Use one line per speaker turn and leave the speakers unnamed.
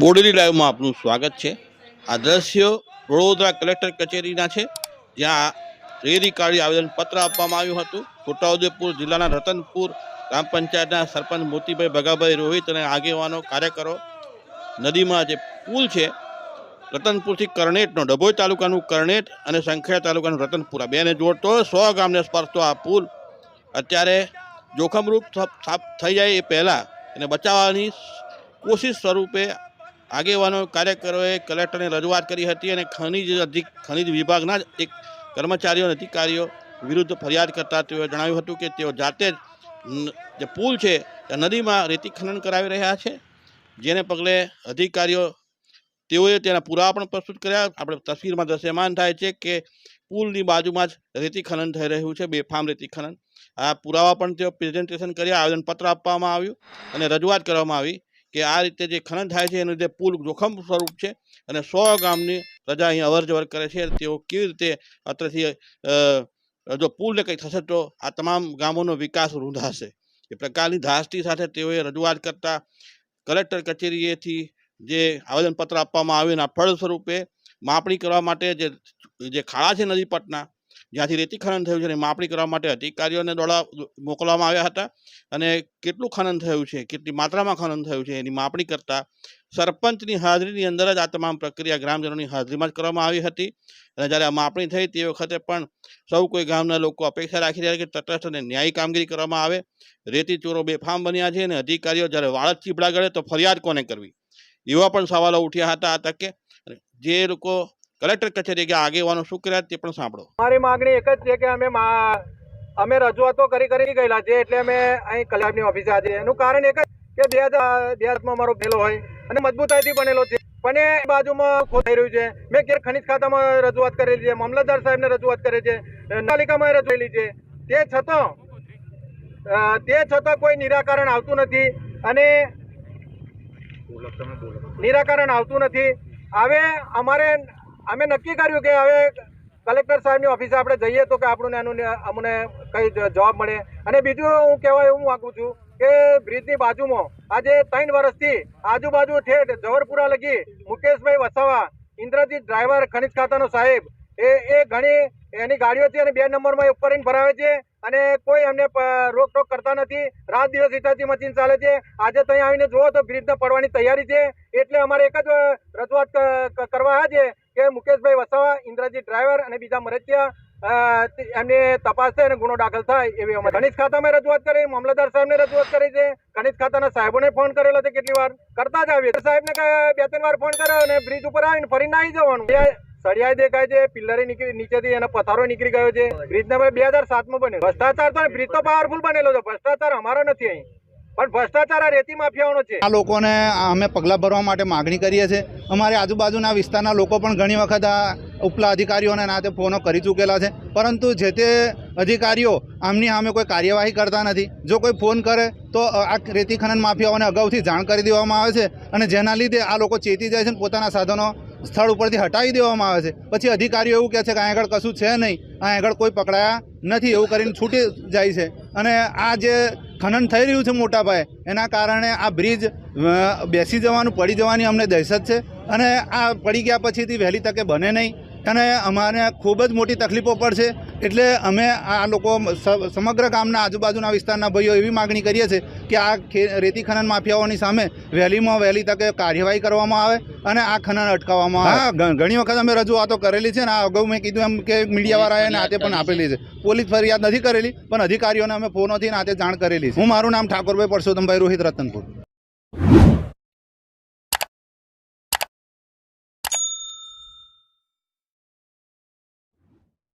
બોડેલી લાઈવમાં આપનું સ્વાગત છે. આ દ્રશ્યો વડોદરા કલેક્ટર કચેરીના છે, જ્યાં રેરી કાઢી આવેદનપત્ર આપવામાં આવ્યું હતું. છોટાઉદેપુર જિલ્લાના રતનપુર ગ્રામ પંચાયતના સરપંચ મોતીભાઈ ભગાભાઈ રોહિત અને આગેવાનો, કાર્યકરો. નદીમાં જે પુલ છે, રતનપુરથી કરણેટનો, ડભોઈ તાલુકાનું કરણેટ અને સંખેડા તાલુકાનું રતનપુર. બેને જોડતો સો ગામને સ્પર્શતો આ પુલ. અત્યારે જોખમરૂપ થઈ જાય એ પહેલાં. એને બચાવવાની કોશિશ સ્વરૂપે આગેવાનો, કાર્યકરોએ કલેક્ટરને રજૂઆત કરી હતી અને ખનિજ અધિક, ખનિજ વિભાગના જ એક કર્મચારીઓ અધિકારીઓ વિરુદ્ધ ફરિયાદ કરતા તેઓએ જણાવ્યું હતું કે તેઓ જાતે જ જે પુલ છે નદીમાં રેતી ખનન કરાવી રહ્યા છે. જેને પગલે અધિકારીઓ, તેઓએ તેના પુરાવા પણ પ્રસ્તુત કર્યા. આપણે તસવીરમાં દ્રશ્યમાન થાય છે કે પુલની બાજુમાં જ રેતી ખનન થઈ રહ્યું છે બેફામ રેતી ખનન. આ પુરાવા પણ તેઓ પ્રેઝન્ટેશન કર્યા, આવેદનપત્ર આપવામાં આવ્યું અને રજૂઆત કરવામાં આવી. કે આ રીતે જે ખનન થાય છે, એના લીધે પુલ જોખમ સ્વરૂપ છે અને સો ગામની પ્રજા અહીં અવરજવર કરે છે, તેઓ કેવી રીતે અત્રેથી જો પુલને કંઈ થશે તો આ તમામ ગામોનો વિકાસ રૂંધાશે. એ પ્રકારની ધાસ્તી સાથે તેઓએ રજૂઆત કરતા કલેક્ટર કચેરીએથી જે આવેદનપત્ર આપવામાં આવ્યું એના ફળ સ્વરૂપે માપણી કરવા માટે જે જે ખાડા છે નદી પટના જ્યાંથી રેતી ખનન થયું છે એની માપણી કરવા માટે અધિકારીઓને દોડા મોકલવામાં આવ્યા હતા અને કેટલું ખનન થયું છે, કેટલી માત્રામાં ખનન થયું છે એની માપણી કરતાં સરપંચની હાજરીની અંદર જ આ તમામ પ્રક્રિયા ગ્રામજનોની હાજરીમાં જ કરવામાં આવી હતી. અને જ્યારે આ માપણી થઈ તે વખતે પણ સૌ કોઈ ગામના લોકો અપેક્ષા રાખી રહ્યા કે તટસ્થ અને ન્યાયી કામગીરી કરવામાં આવે. રેતી ચોરો બેફામ બન્યા છે અને અધિકારીઓ જ્યારે વાળજ ચીપડા ગળે તો ફરિયાદ કોને કરવી? એવા પણ સવાલો ઉઠ્યા હતા આ તકે. જે લોકો કલેક્ટર કચેરી કે આગેવાનો શું કર્યા તે પણ સાંભળો.
મારી માગણી એક જ છે કે અમે અમે રજૂઆતો કરી કરી ગયેલા છે એટલે અમે અહીં કલેક્ટરની ઓફિસે આજે એનું કારણ એક જ કે બે હજાર હજારમાં અમારો પેલો હોય અને મજબૂતાઈથી બનેલો છે. પણ એ બાજુમાં થઈ રહ્યું છે. મેં કે ખનિજ ખાતામાં રજૂઆત કરેલી છે. મામલતદાર સાહેબને રજૂઆત કરી છે. નગરપાલિકામાં રજૂલી છે. તે છતાં તે છતાં કોઈ નિરાકરણ આવતું નથી અને નિરાકરણ આવતું નથી. હવે અમારે અમે નક્કી કર્યું કે હવે કલેક્ટર સાહેબની ઓફિસે આપણે જઈએ તો કે આપણને એનું અમને કઈ જવાબ મળે. અને બીજું હું કહેવા એવું માગું છું કે બ્રિજની બાજુમાં આજે ત્રણ વર્ષથી આજુબાજુ ઠેઠ જવરપુરા લગી મુકેશભાઈ વસાવા, ઇન્દ્રજીત ડ્રાઈવર, ખનિજ ખાતાનો સાહેબ, એ એ ઘણી એની ગાડીઓ છે અને બે નંબરમાં ઉપર ભરાવે છે અને કોઈ એમને રોકટોક કરતા નથી. રાત દિવસ હિતાચી મશીન ચાલે છે. આજે ત્યાં આવીને જુઓ તો બ્રિજને પડવાની તૈયારી છે. એટલે અમારે એક જ રજૂઆત કરવા છે કે મુકેશભાઈ વસાવા ઇન્દ્રજીત ડ્રાઈવર અને બીજા મરતિયા એમની તપાસ થાય અને ગુનો દાખલ થાય એવી અમે ખનિજ ખાતામાં રજૂઆત કરી મામલતદાર સાહેબને રજૂઆત કરી છે. ખનિજ ખાતાના સાહેબોને ફોન કરેલો છે કેટલી વાર? કરતા જ આવીએ. સાહેબને બે ત્રણ વાર ફોન કર્યો અને બ્રિજ ઉપર આવીને ફરીને આવી જવાનું. સળિયાએ દેખાય છે પિલ્લરે નીકળી નીચેથી એનો પથારો નીકળી ગયો છે. બ્રિજ નંબર બે હજાર સાતમાં બન્યો. ભ્રષ્ટાચાર તો બ્રિજ તો પાવરફુલ બનેલો છે. ભ્રષ્ટાચાર અમારો નથી અહીં. પણ ભ્રષ્ટાચાર આ રેતી માફિયાઓનો છે.
આ લોકોને અમે પગલાં ભરવા માટે માગણી કરીએ છીએ. અમારે આજુબાજુના વિસ્તારના લોકો પણ ઘણી વખત આ ઉપલા અધિકારીઓને નાતે ફોનો કરી ચૂકેલા છે. પરંતુ જે તે અધિકારીઓ આમની સામે કોઈ કાર્યવાહી કરતા નથી. જો કોઈ ફોન કરે તો આ રેતી ખનન માફિયાઓને અગાઉથી જાણ કરી દેવામાં આવે છે અને જેના લીધે આ લોકો ચેતી જાય છે પોતાના સાધનો સ્થળ ઉપરથી હટાવી દેવામાં આવે છે. પછી અધિકારીઓ એવું કહે છે કે અહીં આગળ કશું છે નહીં. અહીં આગળ કોઈ પકડાયા નથી એવું કરીને છૂટી જાય છે. અને આ જે ખનન થઈ રહ્યું છે મોટા પાયે, એના કારણે આ બ્રિજ બેસી જવાનું, પડી જવાની અમને દહેશત છે. અને આ પડી ગયા પછીથી વહેલી તકે બને નહીં. અને અમારે ખૂબ જ મોટી તકલીફો પડશે. એટલે અમે આ લોકો સ- સમગ્ર ગામના આજુબાજુના વિસ્તારના ભાઈઓ એવી માગણી કરીએ છીએ કે આ ખે- રેતી ખનન માફિયાઓની સામે વહેલીમાં વહેલી તકે કાર્યવાહી કરવામાં આવે અને આ ખનન અટકાવવામાં આવે. ઘણી વખત અમે રજૂઆતો કરેલી છે ને આ અગાઉ મેં કીધું એમ કે મીડિયાવાળાએ નાતે પણ આપેલી છે. પોલીસ ફરિયાદ નથી કરેલી પણ અધિકારીઓને અમે ફોનોથી નાતે જાણ કરેલી છે. હું મારું નામ ઠાકોરભાઈ પરસોત્તમભાઈ રોહિત રતનપુર.